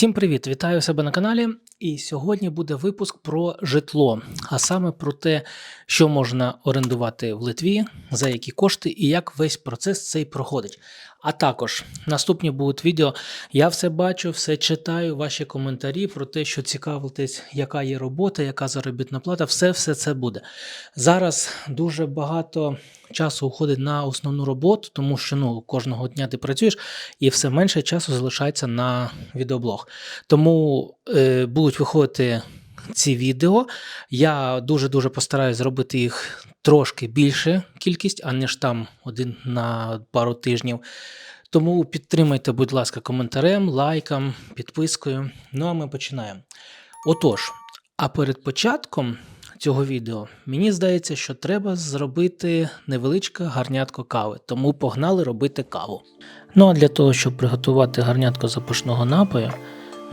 Всім привіт! Вітаю себе на каналі. І сьогодні буде випуск про житло, а саме про те, що можна орендувати в Литві, за які кошти і як весь процес цей проходить. А також наступні будуть відео. Я все бачу, все читаю, ваші коментарі про те, що цікавитесь, яка є робота, яка заробітна плата, все, все це буде. Зараз дуже багато часу уходить на основну роботу, тому що ну, кожного дня ти працюєш, і все менше часу залишається на відеоблог. Тому е, будуть виходити ці відео. Я дуже-дуже постараюсь зробити їх трошки більше кількість, аніж там один на пару тижнів. Тому підтримайте, будь ласка, коментарем, лайком, підпискою. Ну а ми починаємо. Отож, а перед початком цього відео мені здається, що треба зробити невеличке гарнятко кави, тому погнали робити каву. Ну а для того, щоб приготувати гарнятко запашного напою,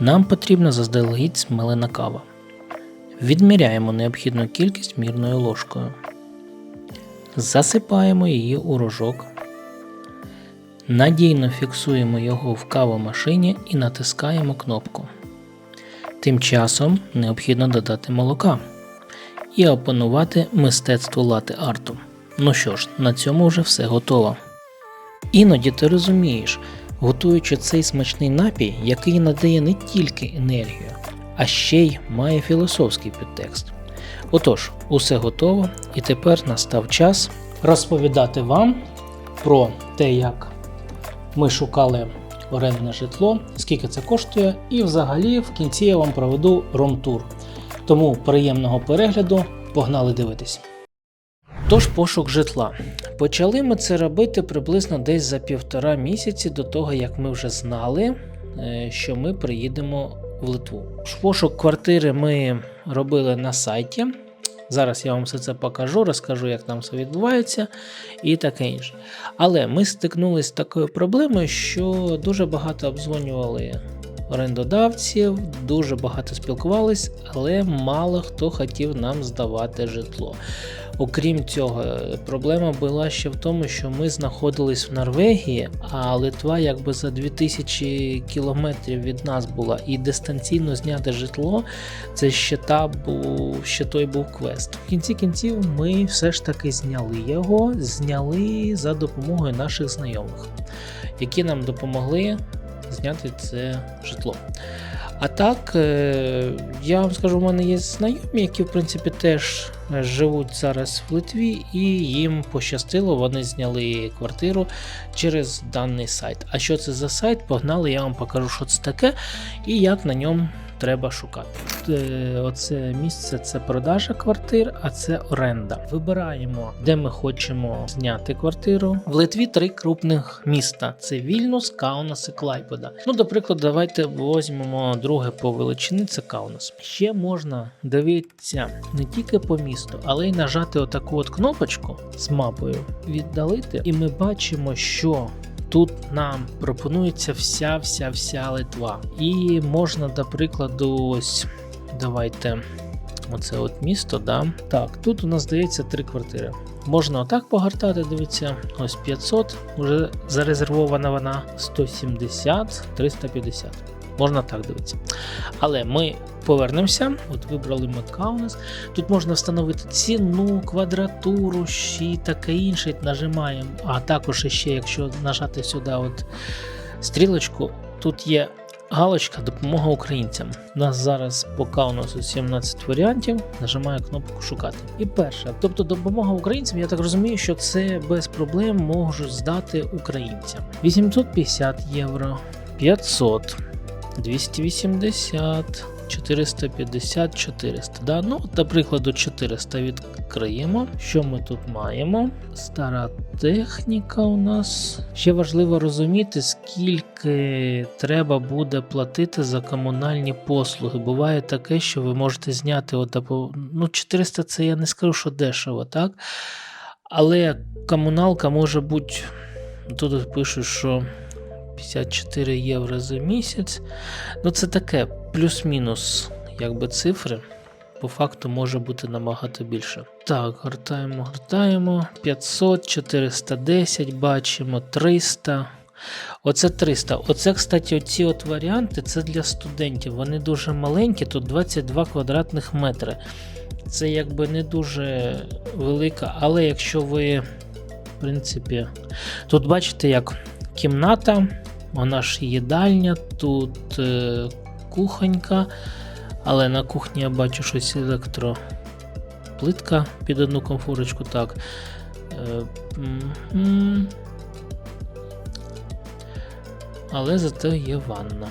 нам потрібна заздалегідь смелена кава. Відміряємо необхідну кількість мірною ложкою. Засипаємо її у рожок. Надійно фіксуємо його в кавомашині і натискаємо кнопку. Тим часом необхідно додати молока і опанувати мистецтво лати арту. Ну що ж, на цьому вже все готово. Іноді ти розумієш, готуючи цей смачний напій, який надає не тільки енергію, а ще й має філософський підтекст. Отож, усе готово, і тепер настав час розповідати вам про те, як ми шукали орендне житло, скільки це коштує, і взагалі в кінці я вам проведу ром-тур. Тому приємного перегляду, погнали дивитись. Тож пошук житла. Почали ми це робити приблизно десь за півтора місяці до того, як ми вже знали, е, що ми приїдемо в Литву. Пошук квартири ми робили на сайті. Зараз я вам все це покажу, розкажу, як там все відбувається і таке інше. Але ми стикнулися з такою проблемою, що дуже багато обдзвонювали орендодавців, дуже багато спілкувались, але мало хто хотів нам здавати житло. Окрім цього, проблема була ще в тому, що ми знаходились в Норвегії, а Литва якби за 2000 кілометрів від нас була, і дистанційно зняти житло це ще та був ще той був квест. В кінці кінців ми все ж таки зняли його, зняли за допомогою наших знайомих, які нам допомогли зняти це житло. А так, е, я вам скажу, у мене є знайомі, які в принципі теж живуть зараз в Литві, і їм пощастило, вони зняли квартиру через даний сайт. А що це за сайт? Погнали, я вам покажу, що це таке і як на ньому треба шукати. Е, Оце місце це продажа квартир, а це оренда. Вибираємо, де ми хочемо зняти квартиру. В Литві три крупних міста: це Вільнюс, Каунас і Клайпеда. Ну, до прикладу, давайте візьмемо друге по величині. Це Каунас. Ще можна дивитися не тільки по місту, але й нажати отаку от кнопочку з мапою віддалити, і ми бачимо, що Тут нам пропонується вся вся вся Литва. І можна, до прикладу, ось давайте. Оце от місто, да. Так, тут у нас здається три квартири. Можна отак погортати, дивіться, ось 500, вже зарезервована вона 170, 350. Можна так дивитися. Але ми повернемося. От вибрали ми Каунас. Тут можна встановити ціну, квадратуру і таке інше. Нажимаємо. А також ще, якщо нажати сюди от стрілочку, тут є галочка Допомога українцям. У нас зараз по Каунасу 17 варіантів. Нажимаю кнопку Шукати. І перше, тобто допомога українцям, я так розумію, що це без проблем можуть здати українцям. 850 євро, 500. 280, 450, 400. Да? Ну, До прикладу, 400 відкриємо. Що ми тут маємо? Стара техніка у нас. Ще важливо розуміти, скільки треба буде платити за комунальні послуги. Буває таке, що ви можете зняти от, ну 400 це я не скажу, що дешево, так? Але комуналка може бути. Тут пишуть, що 54 євро за місяць. Ну, це таке плюс-мінус, якби цифри. По факту може бути набагато більше. Так, гортаємо, гортаємо. 500, 410, бачимо 300. Оце 300. Оце, кстати, оці от варіанти це для студентів. Вони дуже маленькі, тут 22 квадратних метри. Це якби не дуже велика, але якщо ви, в принципі, тут бачите, як кімната, вона ж їдальня, тут е, кухонька, але на кухні я бачу щось електроплитка під одну комфорочку. Так. Е, мгм. Але зато є ванна.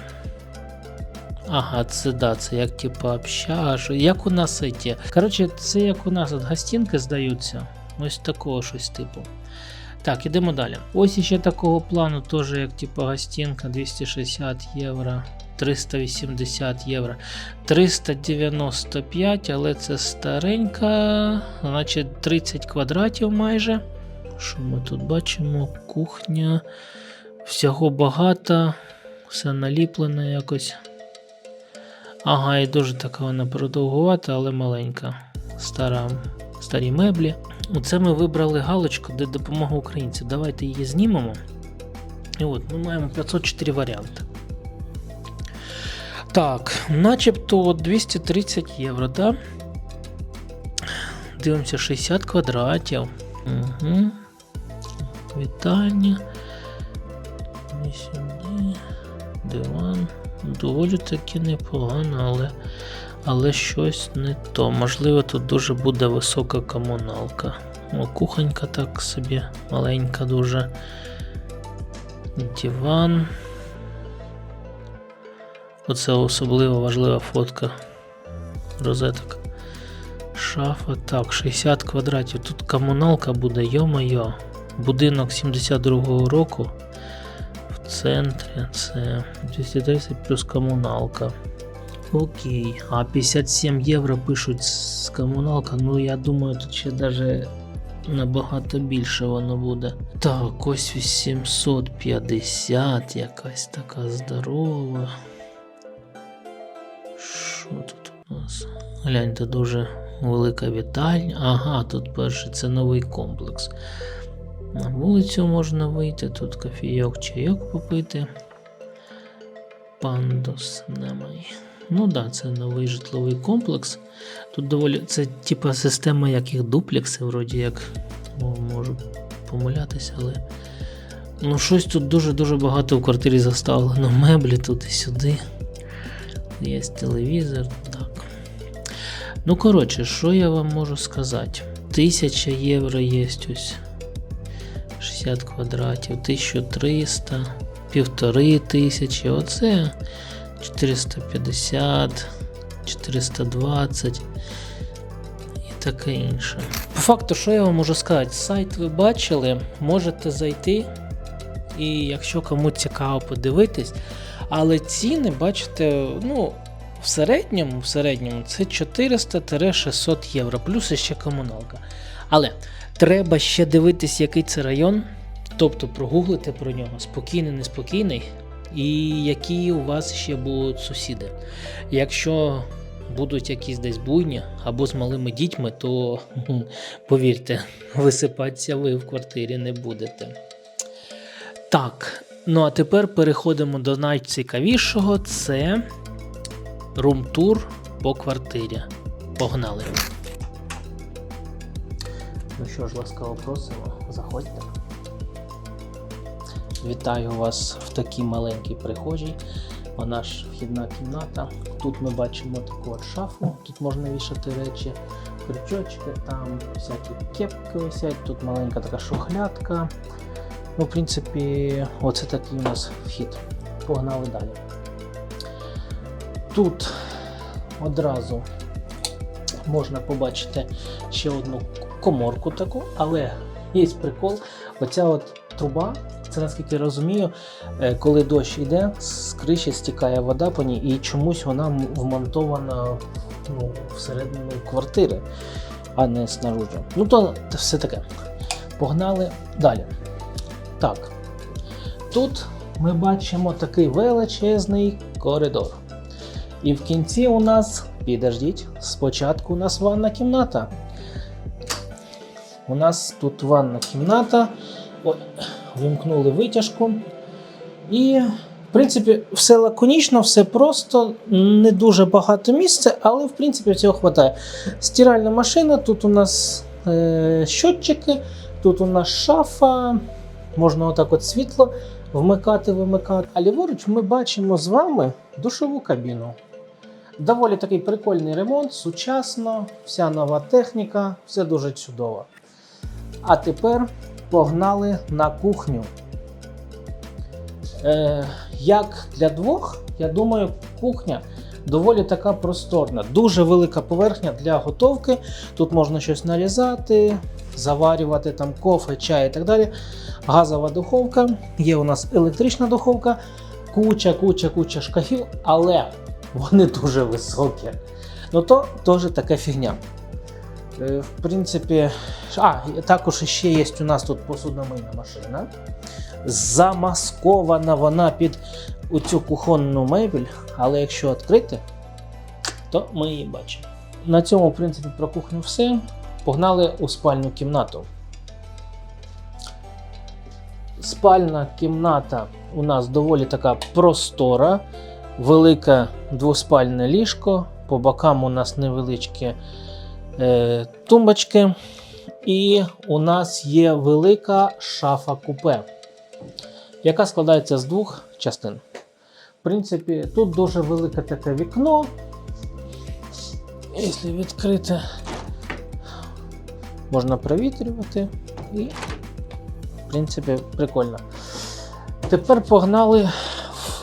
Ага, це да, це як типу общага. Як у нас. Коротше, це як у нас от гостинки здаються. Ось такого щось типу. Так, ідемо далі. Ось іще такого плану, теж як типу гостинка 260 євро, 380 євро, 395, але це старенька, значить 30 квадратів майже. Що ми тут бачимо? Кухня. Всього багато, все наліплене якось. Ага, і дуже така вона продовгувата, але маленька. Стара, старі меблі. Оце ми вибрали галочку, де допомога українцям. Давайте її знімемо. І от ми маємо 504 варіанти. Так, начебто 230 євро, так? Дивимося 60 квадратів. Угу. Сюди. Диван. Доволі таки непогано, але, але щось не то. Можливо, тут дуже буде висока комуналка. О, кухонька так собі, маленька дуже. Диван. Оце особливо важлива фотка розеток. Шафа. Так, 60 квадратів. Тут комуналка буде, йо-моє. Будинок 72-го року. В центрі це 230 плюс комуналка. Окей. А 57 євро пишуть з комуналка. Ну я думаю, тут ще навіть набагато більше воно буде. Так, ось 850, якась така здорова. Що тут у нас? Гляньте, дуже велика вітальня. Ага, тут перше це новий комплекс. На вулицю можна вийти, тут кофійок, чайок попити. Пандус немає. Ну да, це новий житловий комплекс. Тут доволі це типа система яких дуплекси, вроді як можу помилятися, але. Ну, щось тут дуже-дуже багато в квартирі заставлено. Меблі тут і сюди. Є телевізор, так. Ну, коротше, що я вам можу сказати? 1000 євро є ось. 60 квадратів, 1300, півтори тисячі, оце 450, 420 і таке інше. По факту, що я вам можу сказати, сайт ви бачили, можете зайти, і якщо кому цікаво подивитись, але ціни, бачите, ну, в середньому, в середньому це 400-600 євро, плюс ще комуналка. Але треба ще дивитись, який це район, тобто прогуглити про нього, спокійний, неспокійний, і які у вас ще будуть сусіди. Якщо будуть якісь десь буйні або з малими дітьми, то повірте, висипатися ви в квартирі не будете. Так, ну а тепер переходимо до найцікавішого: це рум-тур по квартирі. Погнали! Ну що ж, ласкаво просимо, заходьте. Вітаю вас в такій маленькій прихожій. Вона ж вхідна кімната. Тут ми бачимо таку от шафу, тут можна вішати речі, крючочки, там всякі кепки висять, тут маленька така шухлядка. Ну, в принципі, оце такий у нас вхід. Погнали далі. Тут одразу можна побачити ще одну коморку таку, але є прикол. Оця от труба, це наскільки я розумію, е, коли дощ йде, з криші стікає вода по ній, і чомусь вона вмонтована ну, всередину квартири, а не снаружи. Ну, то все таке. Погнали далі. Так. Тут ми бачимо такий величезний коридор. І в кінці у нас, підождіть, спочатку у нас ванна кімната. У нас тут ванна кімната. Ой, вимкнули витяжку. І, в принципі, все лаконічно, все просто, не дуже багато місця, але в принципі цього вистачає. Стиральна машина, тут у нас е, щотчики, тут у нас шафа, можна отак от світло вмикати, вимикати. А ліворуч ми бачимо з вами душову кабіну. Доволі такий прикольний ремонт, сучасно, вся нова техніка, все дуже чудово. А тепер погнали на кухню. Е, як для двох, я думаю, кухня доволі така просторна. Дуже велика поверхня для готовки. Тут можна щось нарізати, заварювати там кофе, чай і так далі. Газова духовка, є у нас електрична духовка, куча, куча, куча шкафів, але вони дуже високі. Ну то теж така фігня. Е, В принципі, а, також ще є у нас тут посудомийна машина. Замаскована вона під оцю кухонну мебель, але якщо відкрити, то ми її бачимо. На цьому, в принципі, про кухню все. Погнали у спальну кімнату. Спальна кімната у нас доволі така простора, велике двоспальне ліжко. По бокам у нас невеличкі е, тумбочки. І у нас є велика шафа купе, яка складається з двох частин. В принципі, тут дуже велике таке вікно. Якщо відкрити, можна провітрювати і, в принципі, прикольно. Тепер погнали.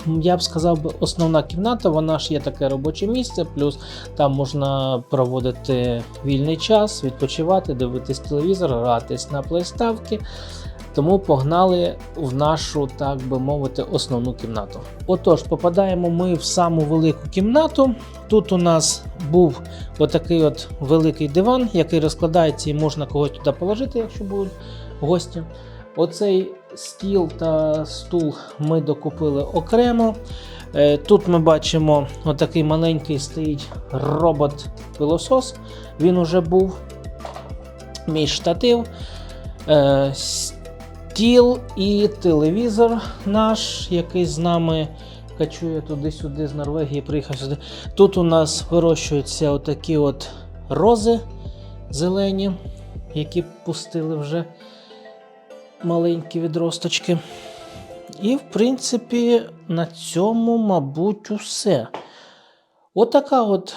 Я б сказав, основна кімната, вона ж є таке робоче місце, плюс там можна проводити вільний час, відпочивати, дивитись телевізор, гратись на плейставки. Тому погнали в нашу, так би мовити, основну кімнату. Отож, попадаємо ми в саму велику кімнату. Тут у нас був отакий от великий диван, який розкладається і можна когось туди положити, якщо будуть гості. Оцей стіл та стул ми докупили окремо. Е, Тут ми бачимо отакий маленький стоїть робот-пилосос. Він уже був. Мій штатив. Е, Стіл і телевізор наш, який з нами качує туди-сюди з Норвегії, приїхав сюди. Тут у нас вирощуються отакі от рози зелені, які пустили вже маленькі відросточки. І, в принципі, на цьому, мабуть, усе. Отака от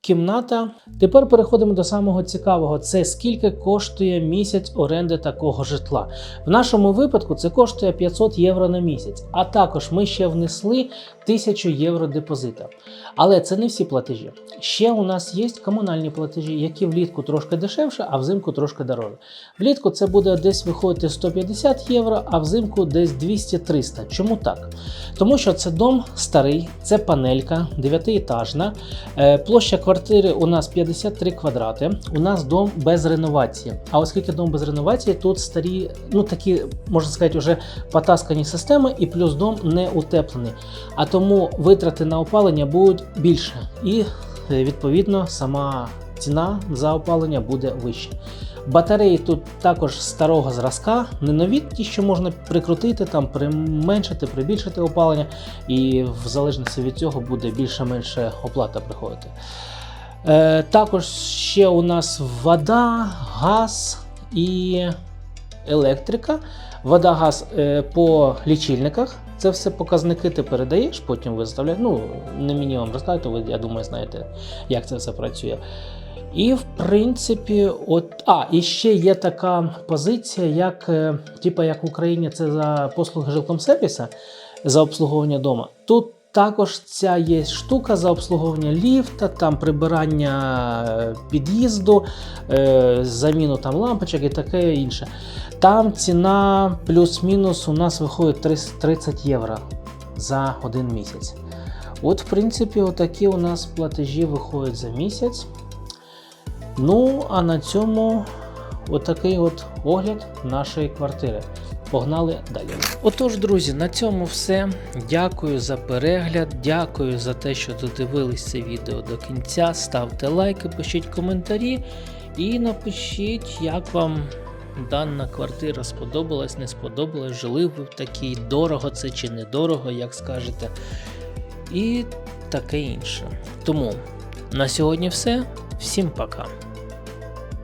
кімната. Тепер переходимо до самого цікавого: це скільки коштує місяць оренди такого житла. В нашому випадку це коштує 500 євро на місяць, а також ми ще внесли 1000 євро депозита. Але це не всі платежі. Ще у нас є комунальні платежі, які влітку трошки дешевше, а взимку трошки дорожче. Влітку це буде десь виходити 150 євро, а взимку десь 200-300. Чому так? Тому що це дом старий, це панелька, 9-етажна. Е, Площа квартири у нас 53 квадрати. У нас дом без реновації. А оскільки дом без реновації, тут старі, ну такі, можна сказати, вже потаскані системи, і плюс дом не утеплений. А тому витрати на опалення будуть більше. І е, відповідно сама ціна за опалення буде вища. Батареї тут також старого зразка, не нові, ті, що можна прикрутити, там применшити, прибільшити опалення, і в залежності від цього буде більше-менше оплата приходити. Е, також ще у нас вода, газ і електрика. Вода, газ е, по лічильниках. Це все показники ти передаєш, потім виставляєш. Ну, не мені вам розказати, ви, я думаю, знаєте, як це все працює. І в принципі, от а і ще є така позиція, як типа як в Україні це за послуги жилкомсервіса за обслуговування дома. Тут також ця є штука за обслуговування ліфта, там прибирання е, під'їзду, е, заміну там лампочок і таке інше. Там ціна плюс-мінус у нас виходить 30 євро за один місяць. От, в принципі, отакі у нас платежі виходять за місяць. Ну, а на цьому отакий от огляд нашої квартири. Погнали далі. Отож, друзі, на цьому все. Дякую за перегляд, дякую за те, що додивились це відео до кінця. Ставте лайки, пишіть коментарі і напишіть, як вам дана квартира сподобалась, не сподобалась, жили ви в такій, дорого це чи недорого, як скажете, і таке інше. Тому на сьогодні все. Всім пока.